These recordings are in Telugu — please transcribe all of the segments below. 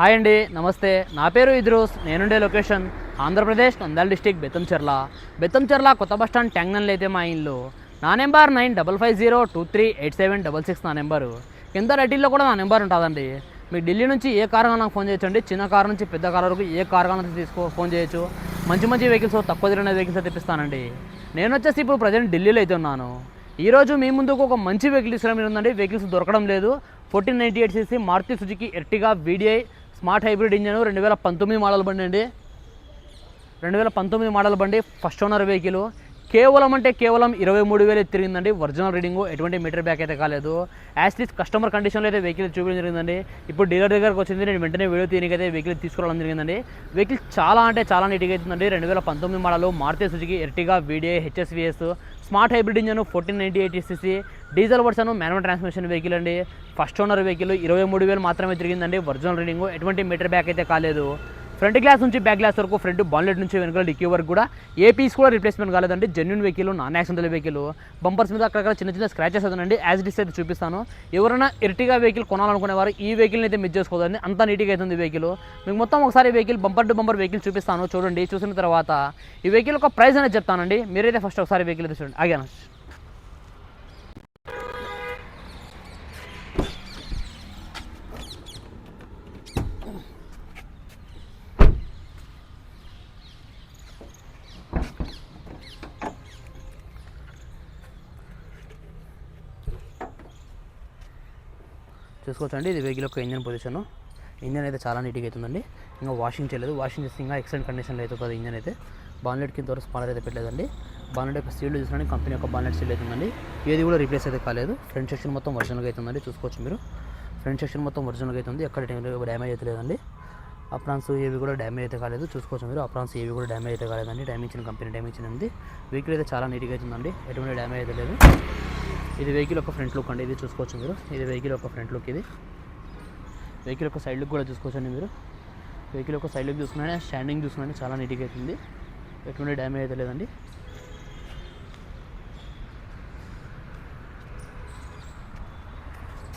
హాయ్ అండి నమస్తే. నా పేరు ఇద్రూస్ నేనుండే లొకేషన్ ఆంధ్రప్రదేశ్ నంద్యాల డిస్టిక్ బెత్తంచెర్ల. బెత్తంచెర్ల కొత్త బస్ స్టాండ్ ట్యాంగ్నల్ అయితే మా ఇల్లు. నా number nine double five zero two three eight seven double six నా నెంబరు. కింద రైటిల్లో కూడా నా నెంబర్ ఉంటుందండి. మీకు ఢిల్లీ నుంచి ఏ కార్ నాకు ఫోన్ చేయొచ్చండి. చిన్న కారు నుంచి పెద్ద కార్ వరకు ఏ కార్ తీసుకో ఫోన్ చేయొచ్చు. మంచి మంచి వెహికల్స్ తక్కువ తిరిగిన వెహికల్స్ తెప్పిస్తానండి. నేను వచ్చేసి ఇప్పుడు ప్రజెంట్ ఢిల్లీలో అయితే ఉన్నాను. ఈరోజు మీ ముందుకు ఒక మంచి వెహికల్ తీసుకురావడం ఉందండి వెహికల్స్ దొరకడం లేదు. Fourteen ninety eight CC Maruti Suzuki Ertiga VDI smart hybrid engine రెండు వేల పంతొమ్మిది మోడల్ బండి అండి. రెండు వేల పంతొమ్మిది మోడల్ బండి ఫస్ట్ ఓనర్ వెహికల్. కేవలం అంటే కేవలం ఇరవై మూడు వేలు తిరిగిందండి. ఒరిజినల్ రీడింగ్ ఎటువంటి మీటర్ బ్యాక్ అయితే కాలేదు. యాస్లీస్ కస్టమర్ కండిషన్లో అయితే వెహికల్ చూపించడం జరిగిందండి. ఇప్పుడు డీలర్ దగ్గరకు వచ్చింది నేను వెంటనే వీడియో తీయనికైతే వెహికల్ తీసుకురావడం జరిగిందండి. వెహికల్ చాలా అంటే చాలా నీట్గా అవుతుందండి రెండు వేల పంతొమ్మిది model Maruti Suzuki Ertiga VDI HSVS smart hybrid engine fourteen ninety eight CC diesel version manual transmission vehicle అండి. ఫస్ట్ ఓనర్ వెహికల్ ఇరవై మూడు వేలు మాత్రమే తిరిగిందండి. ఒరిజినల్ రీడింగ్ ఎటువంటి మీటర్ బ్యాక్ అయితే కాలేదు. ఫ్రంట్ గ్లాస్ నుంచి బ్యాక్ గ్లాస్ వరకు ఫ్రంట్ బాన్లెట్ నుంచి వెనుక డిక్కీ వరకు కూడా ఏ పీస్ కూడా రిప్లేస్మెంట్ కాలేదండి. Genuine vehicle non accidental vehicle bumpers మీద అక్కడక్కడ చిన్న చిన్న స్క్రాచెస్ అవుతుందండి యాజ్ డిస్ అయితే చూపిస్తాను. ఎవరైనా ఎర్టిగా వెహికల్ కొనాలనుకునేవారు ఈ వెహికల్ని అయితే మిస్ చేసుకోదండి. అంత నీట్గా అవుతుంది వెహికల్ మీకు మొత్తం ఒకసారి vehicle bumper to bumper vehicle చూపిస్తాను. చూడండి చూసిన తర్వాత ఈ వెహికల్ ఒక ప్రైస్ అనేది చెప్తానండి. మీరైతే ఫస్ట్ ఒకసారి వెహికల్ అయితే చూడండి. ఆగాను చూసుకోవచ్చండి ఇది వెహికల్ యొక్క ఇంజన్ పొజిషన్. ఇంజన్ అయితే చాలా నీట్గా అవుతుందండి. ఇంకా వాషింగ్ చేయలేదు. వాషింగ్ చేస్తే ఇంకా ఎక్సలెంట్ కండిషన్లో అవుతుంది ఇంజన్ అయితే. బాన్లెట్ కింద వరకు స్పానర్ అయితే పెట్టలేదండి. బాన్లెట్ యొక్క సీల్డ్ చూసినా కంపెనీ యొక్క బాన్లెట్ సీల్ అవుతుందండి. ఏది కూడా రీప్లేస్ అయితే కాలేదు. ఫ్రంట్ సెక్షన్ మొత్తం ఒరిజినల్గా అవుతుందండి. చూసుకోవచ్చు మీరు. ఫ్రంట్ సెక్షన్ మొత్తం ఒరిజినల్గా అవుతుంది. ఎక్కడ డ్యామేజ్ అయితే లేదండి. అప్రాన్స్ ఏవి కూడా డ్యామేజ్ అయితే కాలేదు. చూసుకోవచ్చు మీరు. అప్రాన్స్ ఏవి కూడా డ్యామేజ్ అయితే కాలేదండి. డ్యామేజ్ కంపెనీ డ్యామేజ్ ఉంది. వెహికల్ అయితే చాలా నీట్గా అవుతుందండి. ఎటువంటి డ్యామేజ్ అయితే లేదు. ఇది వెహికల్ యొక్క ఫ్రంట్ లుక్ అండి. ఇది చూసుకోవచ్చు మీరు. ఇది వెహికల్ యొక్క ఫ్రంట్ లుక్ ఇది. వెహికల్ యొక్క సైడ్ లుక్ కూడా చూసుకోవచ్చండి మీరు. వెహికల్ యొక్క సైడ్ లుక్ చూసుకున్నానే స్టాండింగ్ చూసుకున్నా చాలా నీట్గా అవుతుంది ఎటువంటి డ్యామేజ్ అయితే లేదండి.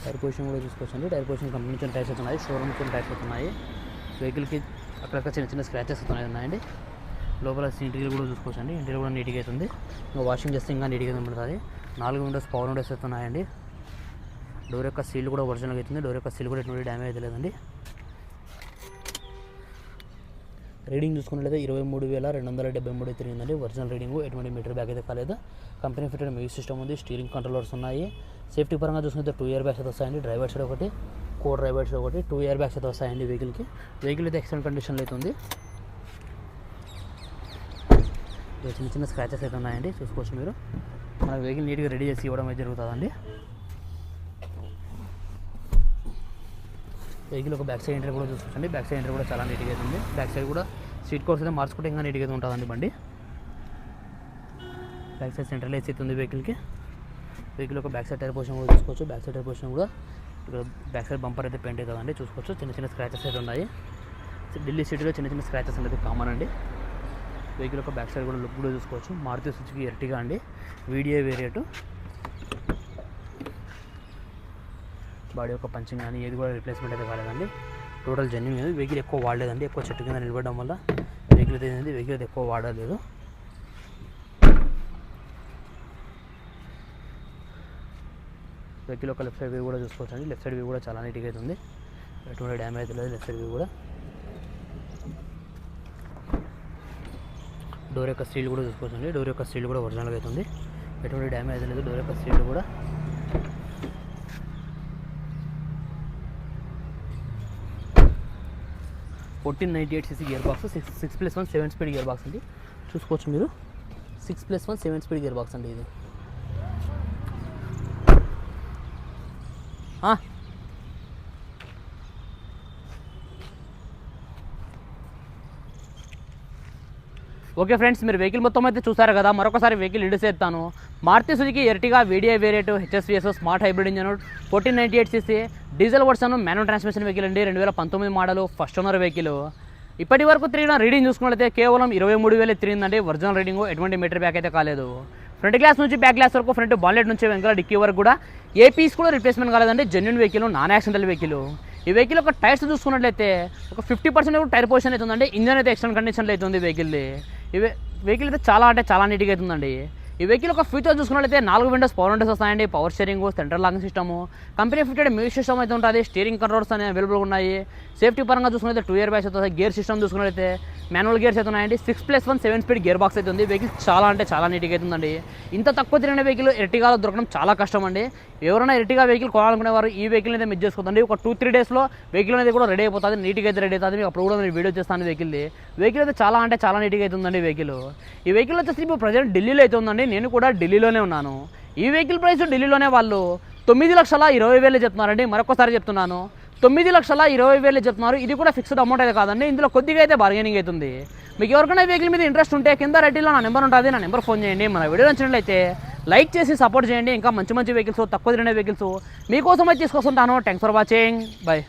టైర్ పొజిషన్ కూడా చూసుకోవచ్చండి. టైర్ పొజిషన్ కంపెనీ నుంచి టైర్స్ అవుతున్నాయి షోరూమ్ నుంచి టైర్స్ అవుతున్నాయి వెహికల్కి అక్కడక్కడ చిన్న చిన్న స్క్రాచెస్ అవుతున్నాయి ఉన్నాయండి. లోపల ఇంటీరియర్ కూడా చూసుకోవచ్చండి. ఇంటీరియర్ కూడా నీట్గా అవుతుంది ఇంకా వాషింగ్ చేస్తే ఇంకా నీట్గా ఉంటుంది నాలుగు విండోస్ పవర్ విండోస్ ఉన్నాయండి. డోర్ యొక్క సీల్ కూడా ఒరిజినల్గా అవుతుంది డోర్ యొక్క సీల్ కూడా ఎటువంటి డ్యామేజ్ లేదండి. రీడింగ్ చూసుకున్నట్లయితే ఇరవై మూడు వేల రెండు వందల డెబ్బై మూడు తిరిగిందండి. ఒరిజినల్ రీడింగ్ ఎటువంటి మీటర్ బ్యాగ్ అయితే కాలేదు. కంపెనీ ఫిటెడ్ మ్యూజిక్ సిస్టమ్ ఉంది. స్టీరింగ్ కంట్రోలర్స్ ఉన్నాయి. సేఫ్టీ పరంగా చూసుకుంటే టూ ఇయర్ బ్యాగ్స్ అయితే వస్తాయండి. డ్రైవర్ సైడ్ ఒకటి కో డ్రైవర్ సైడ్ ఒకటి టూ ఇయర్ బ్యాగ్స్ అయితే వస్తాయండి వెహికల్కి. వెహికల్ అయితే ఎక్సలెంట్ కండిషన్లో అయితే ఉంది. చిన్న చిన్న స్క్రాచెస్ అయితే ఉన్నాయండి. చూసుకోవచ్చు మీరు. మన వెహికల్ నీట్గా రెడీ చేసి ఇవ్వడం అయితే జరుగుతుందండి. వెహికల్ ఒక బ్యాక్ సైడ్ ఎంట్రీ కూడా చూసుకోవచ్చండి. బ్యాక్ సైడ్ ఎంట్రీ కూడా చాలా నీట్గా అయితే ఉంది. బ్యాక్ సైడ్ కూడా సీట్ కోర్స్ అయితే మార్చుకుంటే ఇంకా నీట్గా అయితే ఉంటుందండి బండి. బ్యాక్ సైడ్ సెంట్రల్ ఏసీ ఉంది వెహికల్కి వెహికల్ ఒక బ్యాక్ సైడ్ టైర్ పొజిషన్ కూడా చూసుకోవచ్చు. బ్యాక్ సైడ్ టైర్ పొజిషన్ కూడా ఇక్కడ బ్యాక్ సైడ్ బంపర్ అయితే పెయింట్ అవుతుందండి. చూసుకోవచ్చు. చిన్న చిన్న స్క్రాచెస్ అయితే ఉన్నాయి. ఢిల్లీ సిటీలో చిన్న చిన్న స్క్రాచెస్ అనేది కామన్ అండి. వెహికల్ యొక్క బ్యాక్ సైడ్ కూడా లుక్ కూడా చూసుకోవచ్చు. మారుతి సుజుకి ఎర్టిగా అండి. VDI variant. బాడీ యొక్క పంచింగ్ కానీ ఏది కూడా రిప్లేస్మెంట్ అయితే కాలేదండి. టోటల్ జర్నీ మీద వెహికల్ ఎక్కువ వాడలేదండి. ఎక్కువ చెట్టు కింద నిలబడడం వల్ల వెహికల్ అయితే వెహికల్ అయితే ఎక్కువ వాడలేదు. వెహికల్ యొక్క లెఫ్ట్ సైడ్ వ్యూ కూడా చూసుకోవచ్చు అండి లెఫ్ట్ సైడ్ వ్యూ కూడా చాలా నీట్గా అయితే ఉంది. ఎటువంటి డ్యామేజ్ లేదు. లెఫ్ట్ సైడ్ వ్యూ కూడా. డోర్ యొక్క స్టీల్ కూడా చూసుకోవచ్చు అండి డోర్ యొక్క స్టీల్ కూడా ఒరిజినల్గా అవుతుంది ఎటువంటి డ్యామేజ్ లేదు. డోర్ యొక్క స్టీల్ కూడా fourteen ninety eight CC gear box. Six six plus one seven speed gear box అండి. చూసుకోవచ్చు మీరు. Six plus one seven speed gear box అండి ఇది. ఓకే ఫ్రెండ్స్ మీరు వెహికల్ మొత్తం అయితే చూసారు కదా మరొకసారి వెహికల్ ఇండిస్ ఎత్తాను. Maruti Suzuki Ertiga VDI variant HSVS smart hybrid engine fourteen ninety eight CC diesel version manual transmission vehicle అండి రెండు వేల పంతొమ్మిది మోడల్ ఫస్ట్ ఓనర్ వెహికల్ ఇప్పటి వరకు తిరిగిన రీడింగ్ చూసుకున్నట్లయితే కేవలం ఇరవై మూడు వేలు తిరిగిందండి ఒరిజినల్ రీడింగ్ ఎటువంటి మీటర్ బ్యాక్ అయితే కాలేదు. ఫ్రంట్ గ్లాస్ నుంచి బ్యాక్ గ్లాస్ వరకు ఫ్రంట్ బాన్లెట్ నుంచి వెనకాల డిక్కీ వరకు కూడా ఏ పీస్ కూడా రిప్లేస్మెంట్ కాలేదండి genuine vehicle non accidental vehicle ఈ వెహికల్ ఒక టైర్స్ చూసుకున్నట్లయితే ఒక ఫిఫ్టీ పర్సెంట్ టైర్ పొజిషన్ అవుతుందండి ఇంజన్ అయితే ఎక్స్టర్నల్ కండిషన్లో అవుతుంది వెహికల్ది ఇవే వెహికల్ అయితే చాలా అంటే చాలా నీట్గా అవుతుందండి. ఈ వెహికల్ ఒక ఫీచర్ చూసుకున్నట్లయితే నాలుగు విండోస్ పవర్ విండోస్ వస్తాయండి. Power steering central locking system company fitted music system అయితే ఉంటుంది. స్టీరింగ్ కంట్రోల్స్ అనేవి అవైలబుల్ ఉన్నాయి. సేఫ్టీ పరంగా చూసుకున్నట్లయితే టూ ఇయర్ బ్యాగ్స్ అయితే గేర్ సిస్టమ్ చూసుకున్నట్లయితే మాన్యువల్ గేర్స్ అయితే ఉన్నాయండి. Six plus one seven speed gear box అయితే ఉంది. వెహికల్ చాలా అంటే చాలా నీట్గా అవుతుందండి ఇంత తక్కువ తిరిగిన వెహికల్ ఎర్టిగాలో దొరకడం చాలా కష్టం అండి. ఎవరైనా ఎర్టిగా వెహికల్ కొనాలనుకునే వారు ఈ వెహికల్ అయితే మిస్ చేసుకోదండి ఒక టూ త్రీ డేస్లో వెహికల్ అనేది కూడా రెడీ అయిపోతుంది. నీట్గా అయితే రెడీ అవుతుంది. మీకు అప్పుడు కూడా నేను వీడియో చేస్తాను వెహికల్ది వెహికల్ అయితే చాలా అంటే చాలా నీట్గా అవుతుందండి వెహికల్ ఈ వెహికల్ వచ్చేసి ఇప్పుడు ప్రజెంట్ ఢిల్లీలో అయితే ఉందండి. నేను కూడా ఢిల్లీలోనే ఉన్నాను. ఈ వెహికల్ ప్రైస్ ఢిల్లీలోనే వాళ్ళు తొమ్మిది లక్షల ఇరవై వేలు చెప్తున్నారండి. మరొకసారి చెప్తున్నాను. తొమ్మిది లక్షల ఇరవై వేలు చెప్తున్నారు. ఇది కూడా ఫిక్స్డ్ అమౌంట్ అయితే కాదండి. ఇందులో కొద్దిగా అయితే బార్గెనింగ్ అవుతుంది మీకు ఎవరికైనా వెహికల్ మీద ఇంట్రెస్ట్ ఉంటే కింద రెడ్డిలో నా నెంబర్ ఉంటుంది. నా నెంబర్ ఫోన్ చేయండి. మన వీడియో నచ్చినట్లయితే లైక్ చేసి సపోర్ట్ చేయండి. ఇంకా మంచి మంచి వెహికల్స్ తక్కువ తినే వెహికల్స్ మీకోసమే తీసుకొస్తుంటాను. Thanks for watching bye